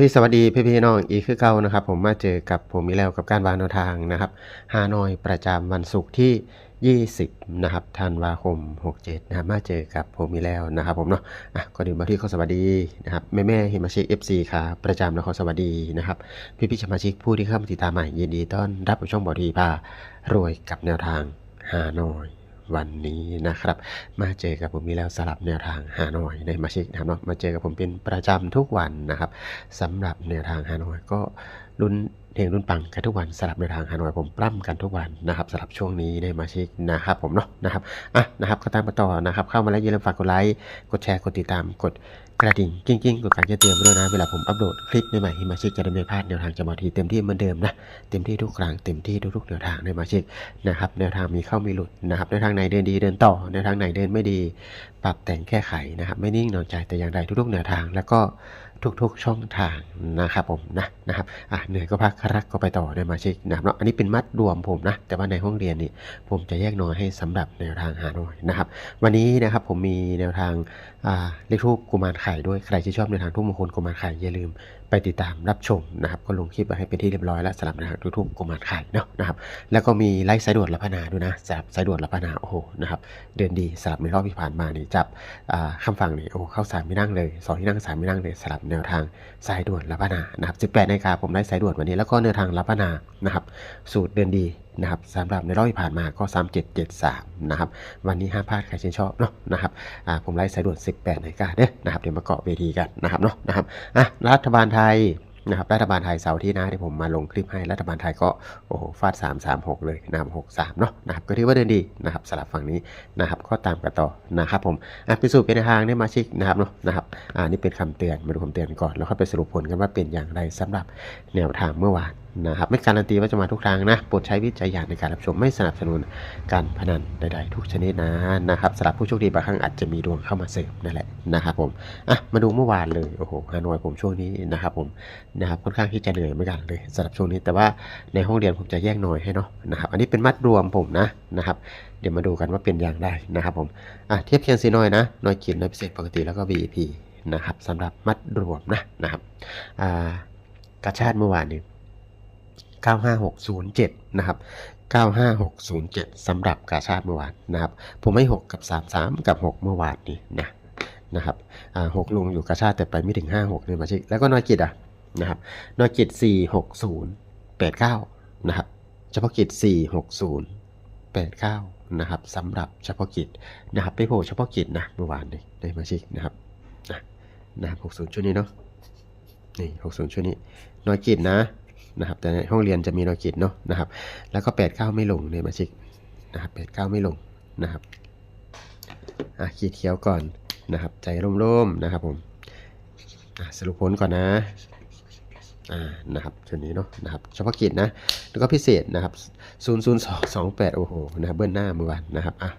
ที่สวัสดีพี่พี่ๆน้องอีกคือเก่านะครับ ผมมาเจอกับผมอีแล้วกับการวางแนวทางนะครับฮานอยประจำวันศุกร์ที่ 20 นะครับธันวาคม 67 นะครับมาเจอกับผมอีแล้วนะครับ ผมเนาะอะก็ดีบอที่เขาสวัสดีนะครับแม่แม่ๆฮิมาชิก FC ค่ะประจำแล้วขอสวัสดีนะครับพี่พี่สมาชิกผู้ที่เข้ามาติดตามใหม่ยินดีต้อนรับผู้ชมบอที่พารวยกับแนวทางฮานอย วันนี้นะครับ มาเจอกับผมมีแล้วสลับแนวทางฮานอยในมาชิกนะครับเนาะมาเจอกับผมเป็นประจำทุกวันนะครับสำหรับแนวทางฮานอยก็ลุ้น เฮงลุ้นปังกันทุกวันสลับแนทางฮานอยผมปล้ำกันทุกวันนะครับสลับช่วงนี้ในมาชิกนะครับผมเนาะนะครับอะนะครับก็ตามมาต่อนะครับเข้ามาแล้วอย่าลืมฝากกดไลค์กดแชร์กดติดตามกดกระดิ่งกิ้งกิ้งกดการแจ้งเตือนด้วยนะเวลาผมอัปโหลดคลิปใหม่ๆที่มาชิกจะได้ไม่พลาดแนวทางจะมาทีเต็มที่เหมือนเดิมนะเต็มที่ทุกครั้งเต็มที่ทุกๆแนวทางในมาชิกนะครับแนวทางมีเข้ามีหลุดนะครับแนวทางไหนเดินดีเดินต่อแนวทางไหนเดินไม่ดี ปรับแต่งแก้ไขนะครับไม่นิ่งนอนใจแต่อย่างใดทุกๆแนวทาง แล้วก็ทุกๆช่องทางนะครับผมนะนะครับอะเหนื่อยก็พักรักก็ไปต่อได้มาเช็คนะครับเนาะอันนี้เป็นมัดรวมผมนะ แต่ว่าในห้องเรียนนี่ผมจะแยกน้อยให้สำหรับแนวทางหาหน่อยนะครับ วันนี้นะครับผมมีแนวทางอ่าเลขทูปกุมารไข่ด้วยใครที่ชอบแนวทางทุกมงคลกุมารไข่อย่าลืมไปติดตามรับชมนะครับ ก็ลงคลิปไว้ให้เป็นที่เรียบร้อยแล้วสำหรับแนวทางทุกๆกุมารไข่เนาะนะครับ แล้วก็มีไลฟ์สายด่วนลับพนาด้วยนะจับสายด่วนลับพนาโอ้โหนะครับเดือนดีสลับในรอบที่ผ่านมานี่จับอ่าคำฟังนี่โอ้เข้าสามไม่นั่งเลยสองที่นั่งสามไม่นั่งเลยสลับแนวทางสายด่วนลับพนานะครับ18นาฬิกาผมไลฟ์สายด่วนวันนี้แล้วก็แนวทางลับพนานะครับสูตรเดือนดี นะครับสำหรับในรอบที่ผ่านมาก็ 3773 นะครับ วันนี้ห้ามพลาดใครชื่นชอบเนาะนะครับอ่าผมไลฟ์สายด่วน 18นาฬิกาเด้อนะครับเดี๋ยวมาเกาะเวทีกันนะครับเนาะนะครับอะรัฐบาลไทยนะครับรัฐบาลไทยเสาร์ที่นะที่ผมมาลงคลิปให้รัฐบาลไทยก็โอ้โหฟาด 3 3 6 เลยนะครับ6 3เนาะนะครับก็ถือว่าเดินดีนะครับสลับฝั่งนี้นะครับก็ตามกันต่อนะครับผมอะพิสูจน์เป็นทางได้มาชิกนะครับเนาะนะครับอ่านี่เป็นคำเตือนมาดูคำเตือนก่อนแล้วค่อยไปสรุปผลกันว่าเป็นอย่างไรสำหรับแนวทางเมื่อวาน นะครับไม่การันตีว่าจะมาทุกครั้งนะโปรดใช้วิจารณญาณในการรับชมไม่สนับสนุนการพนันใดๆทุกชนิดนะนะครับสำหรับผู้โชคดีบางครั้งอาจจะมีดวงเข้ามาเสริมนั่นแหละนะครับผมอะมาดูเมื่อวานเลยโอ้โหฮานอยผมช่วงนี้นะครับผมนะครับค่อนข้างที่จะเหนื่อยเหมือนกันเลยสำหรับช่วงนี้แต่ว่าในห้องเรียนผมจะแยกหน่อยให้เนาะนะครับอันนี้เป็นมัดรวมผมนะนะครับเดี๋ยวมาดูกันว่าเป็นอย่างไรนะครับผมอะเทียบเคียงซีน้อยนะน้อยขีดน้อยพิเศษปกติแล้วก็ VIP นะครับสำหรับมัดรวมนะนะครับอ่ากระชาติเมื่อวานนี้ 95607 นะครับ 95607สำหรับกาชาติเมื่อวานนะครับ ผมให้ 6 กับ 33 กับ 6 เมื่อวานนี้นะนะครับอ่า6ลงอยู่กาชาติแต่ไปไม่ถึง 56เนี่ยมาชิแล้วก็นอยกิจอะนะครับนอยกิจ46089 นะครับเฉพาะกิจ46089 นะครับสำหรับเฉพาะกิจนะครับไปโผล่เฉพาะกิจนะเมื่อวานนี้ได้มาชินะครับนะนะครับ60 ชุดนี้เนาะนี่60 ชุดนี้นอยกิจนะ นะครับแต่ในห้องเรียนจะมีนอกิจเนาะนะครับ แล้วก็8ปดเก้าไม่ลงเนี่ยมาชิกนะครับแปดเก้าไม่ลงนะครับอะขีดเขียวก่อนนะครับ ใจร่มๆนะครับผมอะสรุปผลก่อนนะอ่านะครับชุดนี้เนาะนะครับเฉพาะกิจนะแล้วก็พิเศษนะครับ0 0 2 2 8โอ้โหนะครับเบิ้ลหน้าเมื่อวานนะครับอะ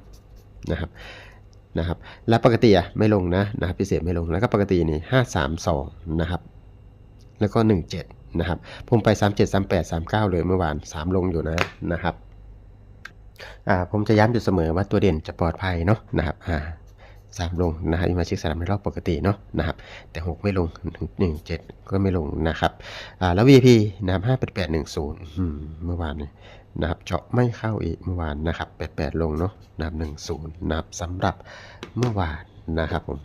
นะครับนะครับแล้วปกติอะไม่ลงนะนะครับพิเศษไม่ลงแล้วก็ปกตินี่5 3 2นะครับแล้วก็ 1 7 นะครับผมไป 37 38 39 เลยเมื่อวาน 3 ลงอยู่นะนะครับอ่าผมจะย้ำอยู่เสมอว่าตัวเด่นจะปลอดภัยเนาะนะครับอ่าสามลงนะครับมาชิกสนามในรอบปกติเนาะนะครับแต่6ไม่ลง1 7ก็ไม่ลงนะครับอ่าแล้ว VP นะครับ5 8 8 1 0อืมเมื่อวานนี้นะครับเจาะไม่เข้าอีกเมื่อวานนะครับ88ลงเนาะนะครับ10นะครับสำหรับเมื่อวานนะครับผม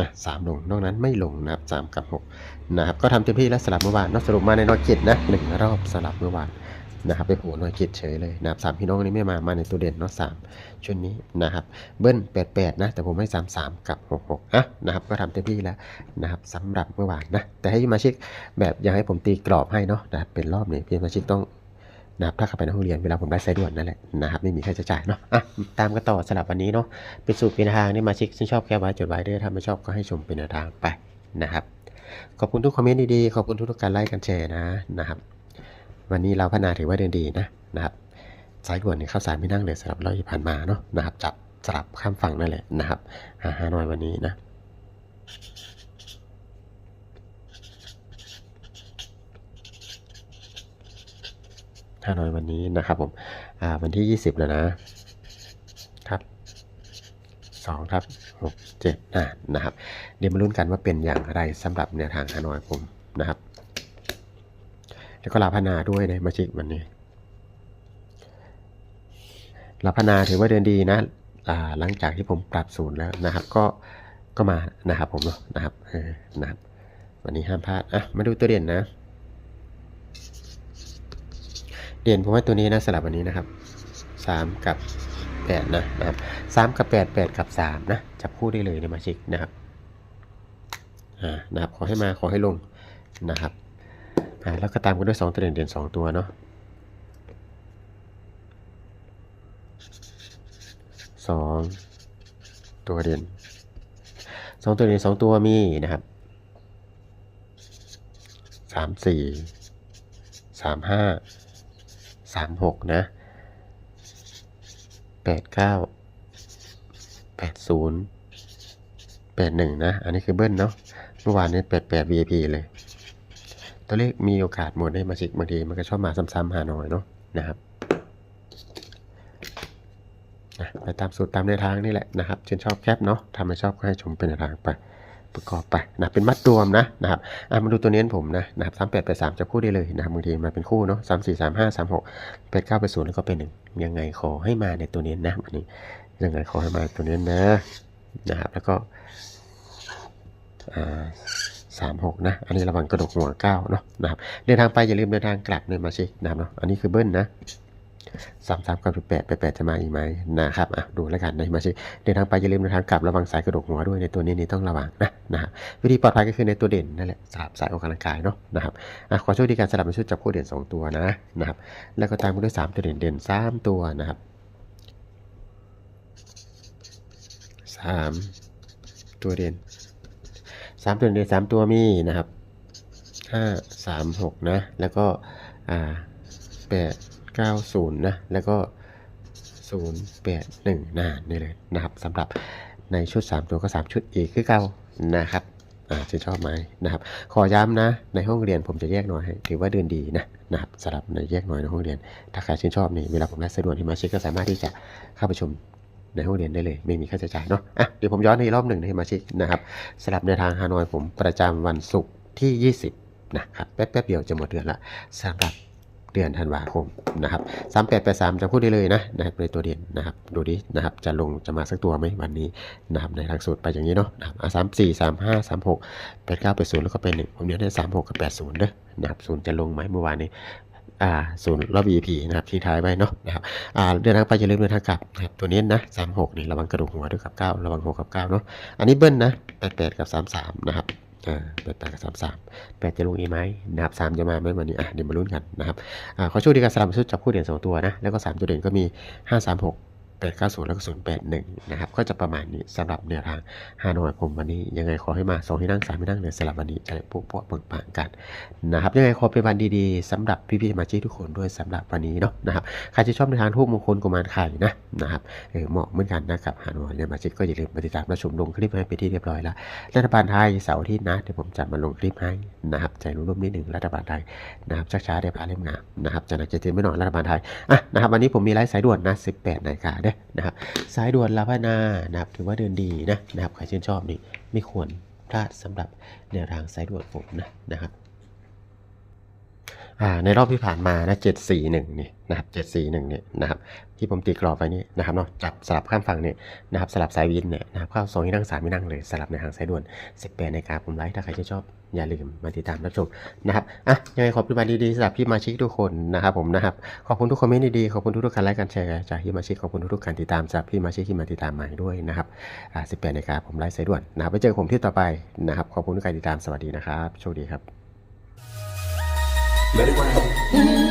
นะสามลงนอกนั้นไม่ลงนะครับสามกับหกนะครับก็ทำเต็มที่แล้วสลับเมื่อวานนอกสรุปมาในนอยกิจนะหนึ่งรอบสลับเมื่อวานนะครับไปโผล่นอยกิจเฉยเลยนะครับสามพี่น้องนี่ไม่มามาในตัวเด่นเนาะสามชุดนี้นะครับเบิ้ลแปดแปดนะแต่ผมให้สามสามกับหกหกอะนะครับก็ทำเต็มที่แล้วนะครับสำหรับเมื่อวานนะแต่ให้มาชิกแบบอยากให้ผมตีกรอบให้เนาะนะครับเป็นรอบนี้พี่มาชิกต้อง นะครับถ้าเข้าไปในห้องเรียนเวลาผมได้สายด่วนนั่นแหละนะครับไม่มีค่าใช้จ่ายเนาะอะตามกันต่อสลับวันนี้เนาะเป็นสูตรเป็นทางนี่มาชิกซึ่งชอบแค่ไว้จดไว้ด้อถ้าไม่ชอบก็ให้ชมเป็นทางไปนะครับ ขอบคุณทุกคอมเมนต์ดีๆขอบคุณทุกๆการไลค์กันแชร์นะนะครับ วันนี้เราพัฒนาถือว่าเดินดีนะนะครับสายด่วนนี่เข้าสายไม่นั่งเลยสำหรับเราที่ผ่านมาเนาะนะครับจับสลับข้ามฝั่งนั่นแหละนะครับหาฮานอยวันนี้นะ ฮานอยวันนี้นะครับผมอ่าวันที่ 20 แล้วนะครับ2ครับ6 7อ่านะครับ เดี๋ยวมาลุ้นกันว่าเป็นอย่างไรสำหรับแนวทางฮานอยผมนะครับ แล้วก็ลาพนาด้วยนะมาชิกวันนี้ลาพนาถือว่าเดินดีนะอ่าหลังจากที่ผมปรับศูนย์แล้วนะครับ ก็ก็มานะครับผมเนาะนะครับนะครับ วันนี้ห้ามพลาดอะมาดูตัวเด่นนะ เด่นผมว่าตัวนี้นะสลับวันนี้นะครับสามกับแปดนะนะครับสามกับแปดแปดกับสามนะ จับคู่ได้เลยในมาชิกนะครับอ่านะครับ ขอให้มาขอให้ลงนะครับอ่าแล้วก็ตามกันด้วยสองตัวเด่นเด่นสองตัวเนาะสองตัวเด่นสองตัวเด่นสองตัวมีนะครับสามสี่สามห้า สามหกนะแปดเก้าแปดศูนย์แปดหนึ่งนะ อันนี้คือเบิ้ลเนาะ เมื่อวานนี้แปดแปด VIP เลย ตัวเลขมีโอกาสหมดได้มาชิกบางทีมันก็ชอบมาซ้ำๆหาหน่อยเนาะนะครับนะไปตามสูตรตามในวทางนี่แหละนะครับชื่นชอบแคปเนาะทำไม่ชอบก็ให้ชมเป็นแนวทางไป ประกอบไปนะเป็นมัดรวมนะนะครับมาดูตัวเน้นผมนะนะครับสามแปดแปดสามจะคู่ได้เลยนะครับบางทีมาเป็นคู่เนาะสามสี่สามห้าสามหกแปดเก้าไปศูนย์แล้วก็เป็นหนึ่งยังไงขอให้มาในตัวเน้นนะวันนี้ยังไงขอให้มาตัวเน้นนะนะครับแล้วก็สามหกนะ อันนี้ระวังกระดกหัวเก้าเนาะนะครับเดินทางไปอย่าลืมเดินทางกลับเลยมาชินะครับเนาะอันนี้คือเบิ้ลนะ สามสามกับแปดแปดแปดจะมาอีกไหมนะครับอะดูแล้วกันนะมาชิเดินทางไปอย่าลืมเดินทางกลับระวังสายกระดกหัวด้วยในตัวนี้นี่ต้องระวังนะนะครับวิธีปลอดภัยก็คือในตัวเด่นนั่นแหละสลับสายออกกำลังกายเนาะนะครับอะขอโชคดีการสลับเป็นชุดจับคู่เด่น 2 ตัวนะนะครับแล้วก็ตามด้วย3ตัวเด่นเด่น3ตัวนะครับ3ตัวเด่น3ตัวเด่น3ตัวมีนะครับ5 3 6นะแล้วก็อ่า8 9 0 นะ แล้วก็ 0 8 1นะนี่เลยนะครับสำหรับในชุด 3 ตัวก็ 3 ชุดอีกคือเก่านะครับอ่าชื่นชอบไหมนะครับ ขอย้ำนะ ในห้องเรียนผมจะแยกหน่อยให้ถือว่าเดินดีนะนะครับสำหรับในแยกหน่อยในห้องเรียน ถ้าใครชื่นชอบนี่เวลาผมไลฟ์สะดวกที่มาเช็คก็สามารถที่จะเข้าไปชมในห้องเรียนได้เลย ไม่มีค่าใช้จ่ายเนาะอะเดี๋ยวผมย้อนในรอบหนึ่งให้มาช็คนะครับสำหรับในทางฮานอยผมประจำวันศุกร์ที่ 20 นะครับแป๊บๆเดียวจะหมดเดือนละสำหรับ เดือนธันวาคมนะครับสามแปดแปดสามจะพูดได้เลยนะนะครับในตัวเด่นนะครับดูดินะครับจะลงจะมาสักตัวไหมวันนี้นะครับในทางสูตรไปอย่างนี้เนาะนะครับสามสี่สามห้าสามหกแปดเก้าไปศูนย์แล้วก็ไปหนึ่งผมเนี้ยได้สามหกกับแปดศูนย์เด้อนะครับศูนย์จะลงไหมเมื่อวานนี้อ่าศูนย์รอบ EP นะครับทิ้งท้ายไว้เนาะนะครับอ่าเดินทางไปอย่าลืมเดินทางกลับนะครับตัวนี้นะสามหกนี่ระวังกระดูกหัวด้วยกับเก้าระวังหกกับเก้าเนาะอันนี้เบิ้ลนะแปดแปดกับสามสามนะครับ อ่าแปดแปดกับสามสามแปดจะลงอีไหมนะครับสามจะมาไหมวันนี้อะเดี๋ยวมาลุ้นกันนะครับอ่าขอโชคดีการสลับชุดจับคู่เด่นสองตัวนะแล้วก็สามตัวเด่นก็มีห้าสามหก 8 9 0 แล้วก็ 081 นะครับ ก็จะประมาณนี้สำหรับแนวทางฮานอยผมวันนี้ ยังไงขอให้มา 2 ที่นั่ง 3 ที่นั่งเลยสำหรับวันนี้จะได้ปุ๊บปุ๊บเบิกบานกันนะครับ ยังไงขอเป็นวันดีๆสำหรับพี่ๆสมาชิกทุกคนด้วยสำหรับวันนี้เนาะนะครับ ใครที่ชอบในทางทูบมงคลกุมารไข่นะนะครับเออเหมาะเหมือนกันนะกับฮานอยเนี่ยมาชิกก็อย่าลืมติดตามรับชมลงคลิปให้ไปที่เรียบร้อยแล้ว รัฐบาลไทยเสาร์ทิตย์นะเดี๋ยวผมจะมาลงคลิปให้นะครับใจร่วมนิดหนึ่งรัฐบาลไทยนะครับช้าๆได้พาเล่มงามนะครับจะนักจะเตือไม่หน่อยรัฐบาลไทยอะนะครับวันนี้ผมมีไลฟ์สายด่วนนะ18นาฬิกานะนะครับสายด่วนลาพนานะครับถือว่าเดินดีนะนะครับใครชื่นชอบนี่ไม่ควรพลาดสำหรับแนวทางสายด่วนผมนะนะครับ ในรอบที่ผ่านมานะ741นี่นะครับ741เนี่ยนะครับที่ผมตีกรอบไปนี่นะครับเนาะจับสลับข้ามฝั่งเนี่ยนะครับสลับสายวินเนี่ยนะครับเข้าสองที่นั่งสามที่นั่งเลยสลับในทางสายด่วน18ในการผมไลฟ์ถ้าใครชอบอย่าลืมมาติดตามรับชมนะครับอะยังไงขอบคุณมาดีๆสำหรับพี่มาชิกทุกคนนะครับผมนะครับขอบคุณทุกคอมเมนต์ดีๆขอบคุณทุกๆการไลค์การแชร์จากพี่มาชิกขอบคุณทุกๆการติดตามจากพี่มาชิกที่มาติดตามใหม่ด้วยนะครับอ่า18นาฬิกาผมไลฟ์สายด่วนนะครับไปเจอผมที่ต่อไปนะครับขอบคุณทุกการติดตามสวัสดีนะครับโชคดีครับ Let it rain.